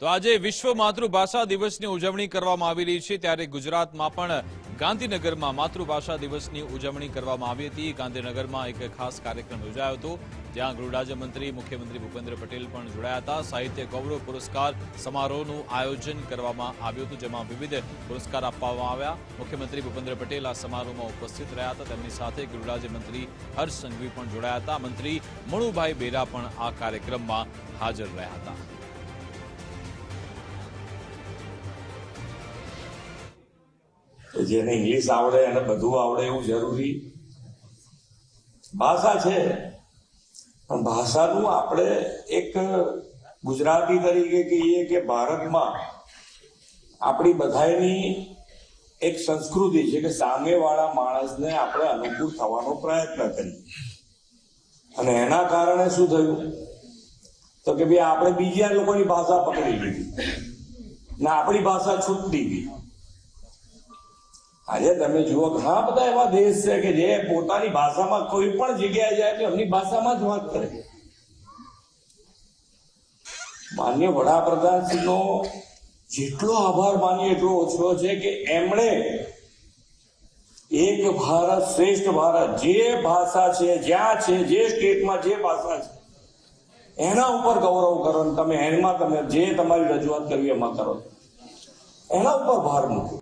તો આજે વિશ્વ માતૃભાષા દિવસની ઉજવણી કરવામાં આવી રહી છે. ત્યારે ગુજરાતમાં પણ ગાંધીનગરમાં માતૃભાષા દિવસની ઉજવણી કરવામાં આવી હતી. ગાંધીનગરમાં એક ખાસ કાર્યક્રમ યોજાયો હતો, જ્યાં ગૃહરાજ્યમંત્રી મુખ્યમંત્રી ભૂપેન્દ્ર પટેલ પણ જોડાયા હતા. સાહિત્ય ગૌરવ પુરસ્કાર સમારોહનું આયોજન કરવામાં આવ્યું હતું, જેમાં વિવિધ પુરસ્કાર આપવામાં આવ્યા. મુખ્યમંત્રી ભૂપેન્દ્ર પટેલ આ સમારોહમાં ઉપસ્થિત રહ્યા હતા. તેમની સાથે ગૃહરાજ્યમંત્રી હર્ષ સંઘવી પણ જોડાયા હતા. મંત્રી મણુભાઈ બેરા પણ આ કાર્યક્રમમાં હાજર રહ્યા હતા. જેને ઇંગ્લિશ આવડે અને બધું આવડે એવું જરૂરી ભાષા છે. પણ ભાષાનું આપણે એક ગુજરાતી તરીકે કહીએ કે ભારતમાં આપણી બધાની એક સંસ્કૃતિ છે કે સામેવાળા માણસને આપણે અનુકૂળ થવાનો પ્રયત્ન કરીએ. અને એના કારણે શું થયું? તો કે ભાઈ આપણે બીજા લોકોની ભાષા પકડી લીધી. ને આપણી ભાષા છૂટતી ગઈ. આજે તમે જુઓ ઘણા બધા એવા દેશ છે કે જે પોતાની ભાષામાં કોઈ પણ જગ્યાએ જાય તો એમની ભાષામાં જ વાત કરે માન્ય વડાપ્રધાનશ્રીનો જેટલો આભાર માનીએ, એટલો ઓછો છે કે એમણે એક ભારત શ્રેષ્ઠ ભારત જે ભાષા છે, જ્યાં છે, જે સ્ટેટમાં જે ભાષા છે, એના ઉપર ગૌરવ કરો તમે એમાં તમે જે તમારી રજૂઆત કરવી એમાં કરો. એના ઉપર ભાર મૂકો.